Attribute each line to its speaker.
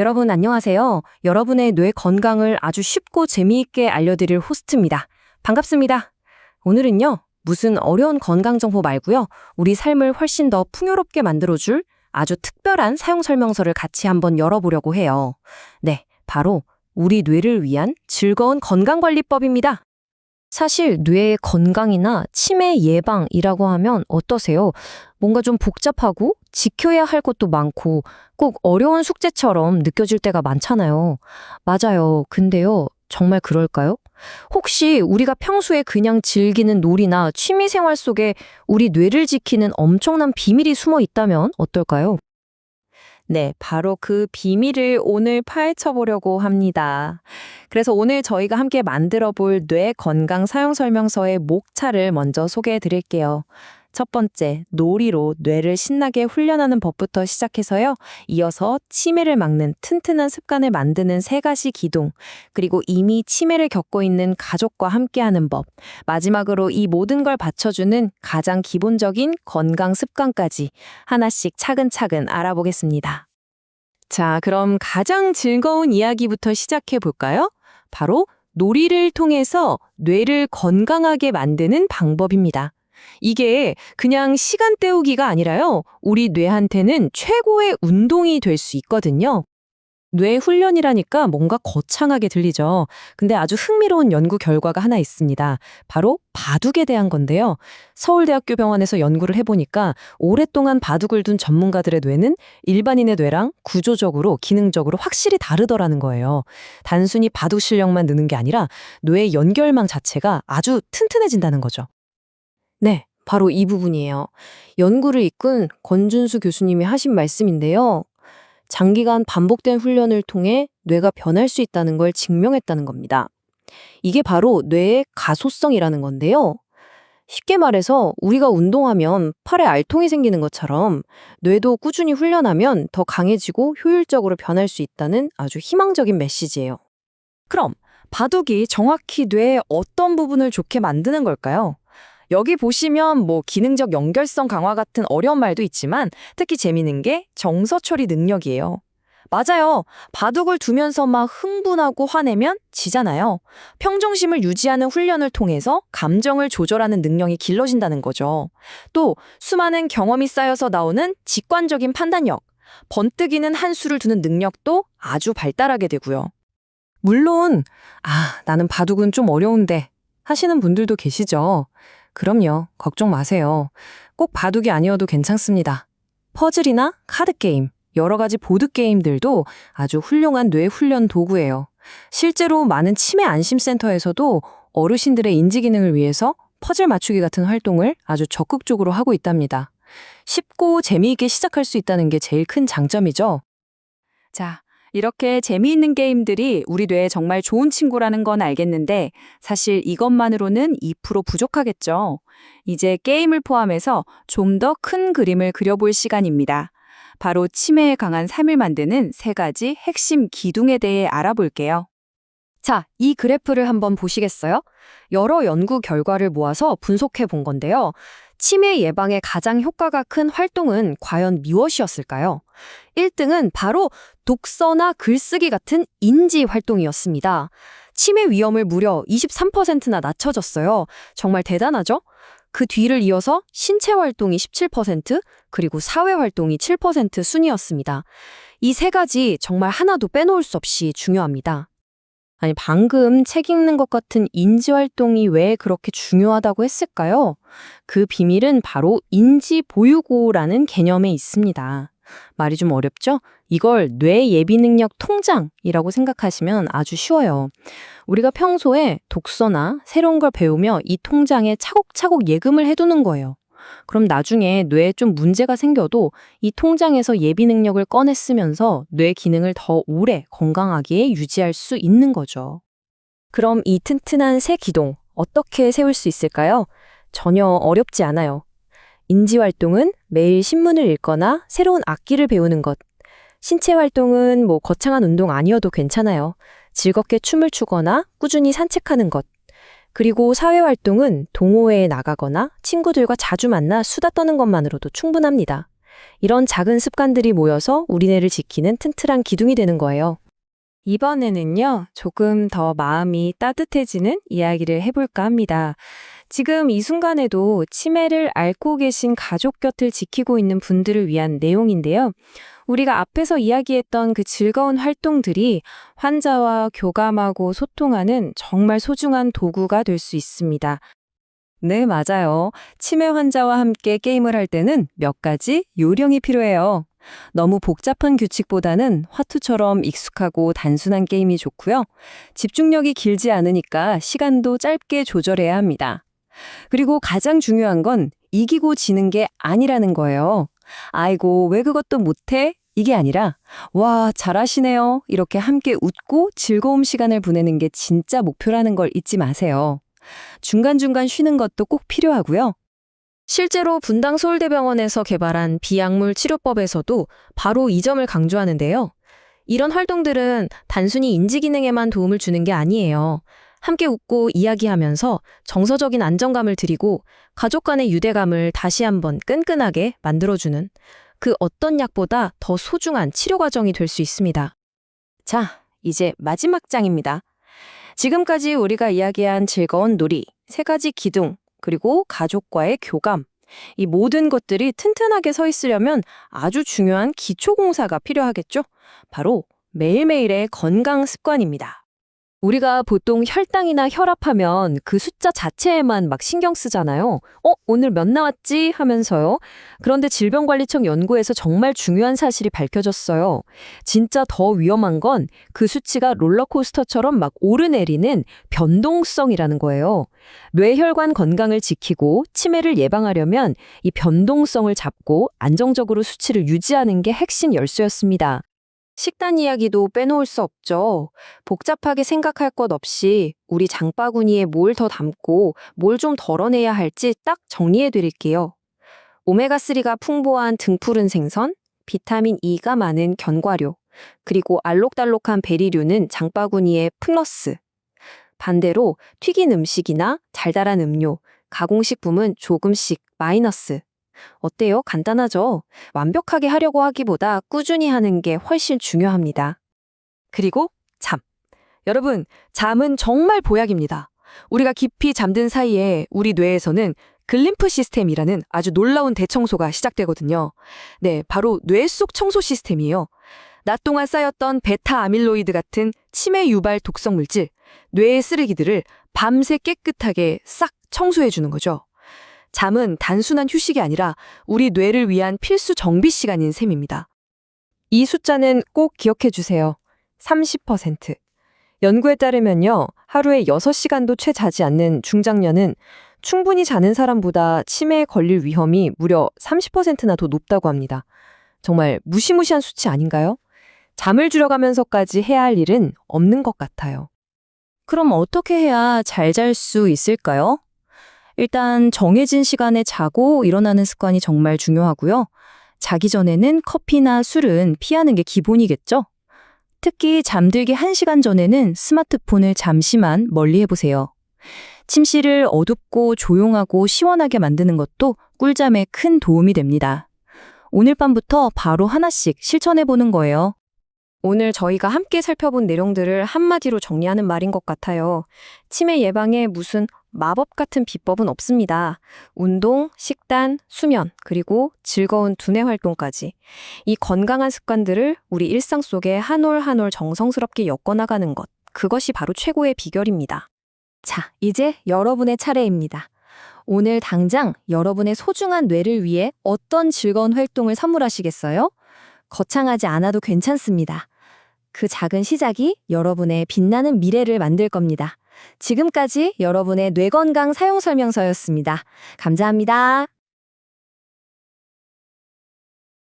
Speaker 1: 여러분 안녕하세요. 여러분의 뇌 건강을 아주 쉽고 재미있게 알려드릴 호스트입니다. 반갑습니다. 오늘은요, 무슨 어려운 건강 정보 말고요, 우리 삶을 훨씬 더 풍요롭게 만들어줄 아주 특별한 사용 설명서를 같이 한번 열어보려고 해요. 네, 바로 우리 뇌를 위한 즐거운 건강관리법입니다. 사실 뇌의 건강이나 치매 예방이라고 하면 어떠세요? 뭔가 좀 복잡하고 지켜야 할 것도 많고 꼭 어려운 숙제처럼 느껴질 때가 많잖아요. 맞아요. 근데요, 정말 그럴까요? 혹시 우리가 평소에 그냥 즐기는 놀이나 취미 생활 속에 우리 뇌를 지키는 엄청난 비밀이 숨어 있다면 어떨까요? 네, 바로 그 비밀을 오늘 파헤쳐 보려고 합니다. 그래서 오늘 저희가 함께 만들어 볼 뇌 건강 사용 설명서의 목차를 먼저 소개해 드릴게요. 첫 번째, 놀이로 뇌를 신나게 훈련하는 법부터 시작해서요. 이어서 치매를 막는 튼튼한 습관을 만드는 세 가지 기둥, 그리고 이미 치매를 겪고 있는 가족과 함께하는 법, 마지막으로 이 모든 걸 받쳐주는 가장 기본적인 건강 습관까지 하나씩 차근차근 알아보겠습니다. 자, 그럼 가장 즐거운 이야기부터 시작해 볼까요? 바로 놀이를 통해서 뇌를 건강하게 만드는 방법입니다. 이게 그냥 시간 때우기가 아니라요. 우리 뇌한테는 최고의 운동이 될 수 있거든요. 뇌 훈련이라니까 뭔가 거창하게 들리죠. 근데 아주 흥미로운 연구 결과가 하나 있습니다. 바로 바둑에 대한 건데요. 서울대학교 병원에서 연구를 해보니까 오랫동안 바둑을 둔 전문가들의 뇌는 일반인의 뇌랑 구조적으로, 기능적으로 확실히 다르더라는 거예요. 단순히 바둑 실력만 느는 게 아니라 뇌의 연결망 자체가 아주 튼튼해진다는 거죠. 네, 바로 이 부분이에요. 연구를 이끈 권준수 교수님이 하신 말씀인데요. 장기간 반복된 훈련을 통해 뇌가 변할 수 있다는 걸 증명했다는 겁니다. 이게 바로 뇌의 가소성이라는 건데요. 쉽게 말해서 우리가 운동하면 팔에 알통이 생기는 것처럼 뇌도 꾸준히 훈련하면 더 강해지고 효율적으로 변할 수 있다는 아주 희망적인 메시지예요. 그럼 바둑이 정확히 뇌의 어떤 부분을 좋게 만드는 걸까요? 여기 보시면 뭐 기능적 연결성 강화 같은 어려운 말도 있지만 특히 재미있는 게 정서 처리 능력이에요. 맞아요. 바둑을 두면서 막 흥분하고 화내면 지잖아요. 평정심을 유지하는 훈련을 통해서 감정을 조절하는 능력이 길러진다는 거죠. 또 수많은 경험이 쌓여서 나오는 직관적인 판단력, 번뜩이는 한 수를 두는 능력도 아주 발달하게 되고요. 물론 아, 나는 바둑은 좀 어려운데 하시는 분들도 계시죠. 그럼요. 걱정 마세요. 꼭 바둑이 아니어도 괜찮습니다. 퍼즐이나 카드게임, 여러 가지 보드게임들도 아주 훌륭한 뇌 훈련 도구예요. 실제로 많은 치매 안심센터에서도 어르신들의 인지 기능을 위해서 퍼즐 맞추기 같은 활동을 아주 적극적으로 하고 있답니다. 쉽고 재미있게 시작할 수 있다는 게 제일 큰 장점이죠. 자, 이렇게 재미있는 게임들이 우리 뇌에 정말 좋은 친구라는 건 알겠는데 사실 이것만으로는 2% 부족하겠죠. 이제 게임을 포함해서 좀 더 큰 그림을 그려볼 시간입니다. 바로 치매에 강한 삶을 만드는 세 가지 핵심 기둥에 대해 알아볼게요. 자, 이 그래프를 한번 보시겠어요? 여러 연구 결과를 모아서 분석해 본 건데요. 치매 예방에 가장 효과가 큰 활동은 과연 무엇이었을까요? 1등은 바로 독서나 글쓰기 같은 인지 활동이었습니다. 치매 위험을 무려 23%나 낮춰졌어요. 정말 대단하죠? 그 뒤를 이어서 신체 활동이 17%, 그리고 사회 활동이 7% 순이었습니다. 이 세 가지 정말 하나도 빼놓을 수 없이 중요합니다. 아니, 방금 책 읽는 것 같은 인지 활동이 왜 그렇게 중요하다고 했을까요? 그 비밀은 바로 인지 보유고라는 개념에 있습니다. 말이 좀 어렵죠? 이걸 뇌 예비 능력 통장이라고 생각하시면 아주 쉬워요. 우리가 평소에 독서나 새로운 걸 배우며 이 통장에 차곡차곡 예금을 해두는 거예요. 그럼 나중에 뇌에 좀 문제가 생겨도 이 통장에서 예비 능력을 꺼내 쓰면서 뇌 기능을 더 오래 건강하게 유지할 수 있는 거죠. 그럼 이 튼튼한 새 기동 어떻게 세울 수 있을까요? 전혀 어렵지 않아요. 인지 활동은 매일 신문을 읽거나 새로운 악기를 배우는 것. 신체 활동은 뭐 거창한 운동 아니어도 괜찮아요. 즐겁게 춤을 추거나 꾸준히 산책하는 것. 그리고 사회활동은 동호회에 나가거나 친구들과 자주 만나 수다 떠는 것만으로도 충분합니다. 이런 작은 습관들이 모여서 우리 뇌를 지키는 튼튼한 기둥이 되는 거예요.
Speaker 2: 이번에는요, 조금 더 마음이 따뜻해지는 이야기를 해볼까 합니다. 지금 이 순간에도 치매를 앓고 계신 가족 곁을 지키고 있는 분들을 위한 내용인데요. 우리가 앞에서 이야기했던 그 즐거운 활동들이 환자와 교감하고 소통하는 정말 소중한 도구가 될 수 있습니다.
Speaker 1: 네, 맞아요. 치매 환자와 함께 게임을 할 때는 몇 가지 요령이 필요해요. 너무 복잡한 규칙보다는 화투처럼 익숙하고 단순한 게임이 좋고요. 집중력이 길지 않으니까 시간도 짧게 조절해야 합니다. 그리고 가장 중요한 건 이기고 지는 게 아니라는 거예요. 아이고, 왜 그것도 못해? 이게 아니라, 와, 잘하시네요. 이렇게 함께 웃고 즐거운 시간을 보내는 게 진짜 목표라는 걸 잊지 마세요. 중간중간 쉬는 것도 꼭 필요하고요. 실제로 분당 서울대병원에서 개발한 비약물 치료법에서도 바로 이 점을 강조하는데요. 이런 활동들은 단순히 인지 기능에만 도움을 주는 게 아니에요. 함께 웃고 이야기하면서 정서적인 안정감을 드리고 가족 간의 유대감을 다시 한번 끈끈하게 만들어주는 그 어떤 약보다 더 소중한 치료 과정이 될 수 있습니다. 자, 이제 마지막 장입니다. 지금까지 우리가 이야기한 즐거운 놀이, 세 가지 기둥, 그리고 가족과의 교감. 이 모든 것들이 튼튼하게 서 있으려면 아주 중요한 기초 공사가 필요하겠죠? 바로 매일매일의 건강 습관입니다. 우리가 보통 혈당이나 혈압하면 그 숫자 자체에만 막 신경 쓰잖아요. 어, 오늘 몇 나왔지? 하면서요. 그런데 질병관리청 연구에서 정말 중요한 사실이 밝혀졌어요. 진짜 더 위험한 건 그 수치가 롤러코스터처럼 막 오르내리는 변동성이라는 거예요. 뇌혈관 건강을 지키고 치매를 예방하려면 이 변동성을 잡고 안정적으로 수치를 유지하는 게 핵심 열쇠였습니다. 식단 이야기도 빼놓을 수 없죠. 복잡하게 생각할 것 없이 우리 장바구니에 뭘 더 담고 뭘 좀 덜어내야 할지 딱 정리해 드릴게요. 오메가3가 풍부한 등푸른 생선, 비타민 E가 많은 견과류, 그리고 알록달록한 베리류는 장바구니에 플러스. 반대로 튀긴 음식이나 달달한 음료, 가공식품은 조금씩 마이너스. 어때요? 간단하죠? 완벽하게 하려고 하기보다 꾸준히 하는 게 훨씬 중요합니다. 그리고 잠. 여러분, 잠은 정말 보약입니다. 우리가 깊이 잠든 사이에 우리 뇌에서는 글림프 시스템이라는 아주 놀라운 대청소가 시작되거든요. 네, 바로 뇌 속 청소 시스템이에요. 낮 동안 쌓였던 베타 아밀로이드 같은 치매 유발 독성 물질, 뇌의 쓰레기들을 밤새 깨끗하게 싹 청소해 주는 거죠. 잠은 단순한 휴식이 아니라 우리 뇌를 위한 필수 정비 시간인 셈입니다. 이 숫자는 꼭 기억해 주세요. 30%. 연구에 따르면요, 하루에 6시간도 채 자지 않는 중장년은 충분히 자는 사람보다 치매에 걸릴 위험이 무려 30%나 더 높다고 합니다. 정말 무시무시한 수치 아닌가요? 잠을 줄여가면서까지 해야 할 일은 없는 것 같아요. 그럼 어떻게 해야 잘 잘 수 있을까요? 일단 정해진 시간에 자고 일어나는 습관이 정말 중요하고요. 자기 전에는 커피나 술은 피하는 게 기본이겠죠? 특히 잠들기 1시간 전에는 스마트폰을 잠시만 멀리 해보세요. 침실을 어둡고 조용하고 시원하게 만드는 것도 꿀잠에 큰 도움이 됩니다. 오늘 밤부터 바로 하나씩 실천해보는 거예요. 오늘 저희가 함께 살펴본 내용들을 한마디로 정리하는 말인 것 같아요. 치매 예방에 무슨 마법 같은 비법은 없습니다. 운동, 식단, 수면, 그리고 즐거운 두뇌 활동까지. 이 건강한 습관들을 우리 일상 속에 한 올 한 올 정성스럽게 엮어나가는 것. 그것이 바로 최고의 비결입니다. 자, 이제 여러분의 차례입니다. 오늘 당장 여러분의 소중한 뇌를 위해 어떤 즐거운 활동을 선물하시겠어요? 거창하지 않아도 괜찮습니다. 그 작은 시작이 여러분의 빛나는 미래를 만들 겁니다. 지금까지 여러분의 뇌건강 사용 설명서였습니다. 감사합니다.